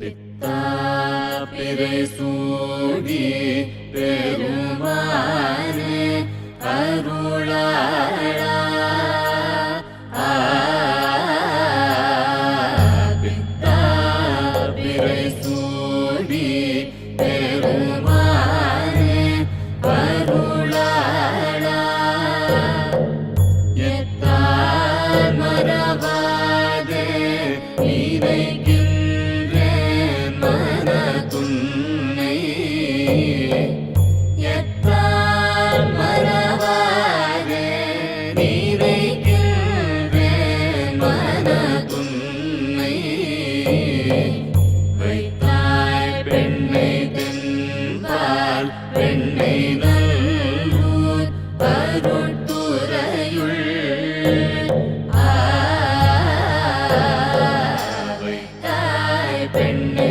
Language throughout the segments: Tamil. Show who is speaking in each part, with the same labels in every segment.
Speaker 1: பித்தா பிறை சூடி பெருமாறு அருளாளா. பித்தா பிறை சூடி பெருமாறு அருளாளா. எத்தா மரபாது இறை வைத்தாய் பெண்ணை தென்பால் பெண்ணை நல்லூர் பருட்புறையுள் வைத்தாய் பெண்ணை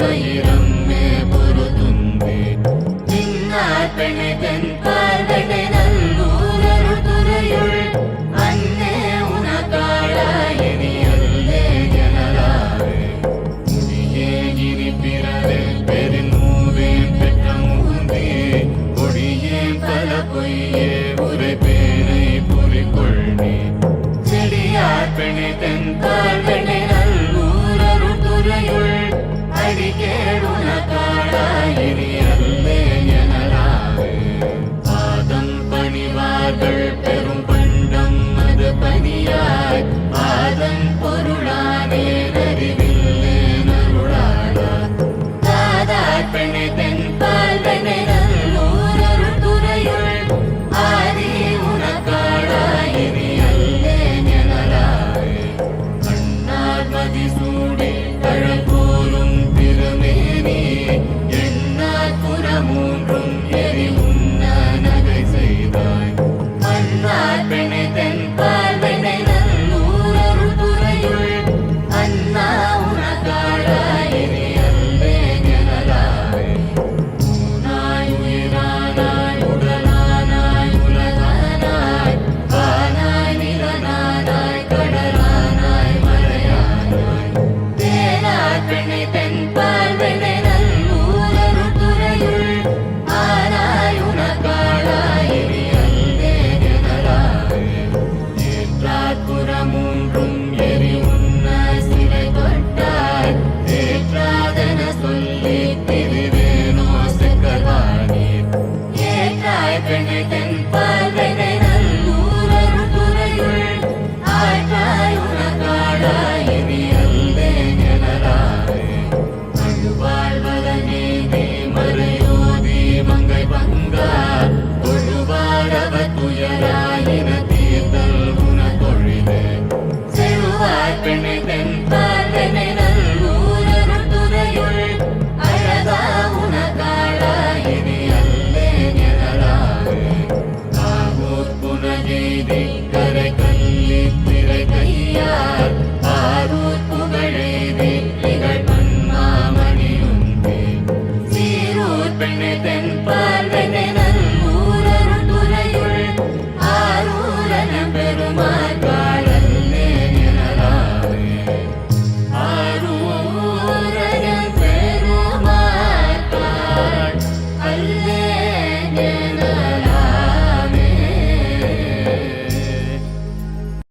Speaker 1: ವೈರಮ್ಮೆ ಬರುದುಂಬೆ ನಿನ್ನಾರ್ಪಣೆ Father, Father. within. But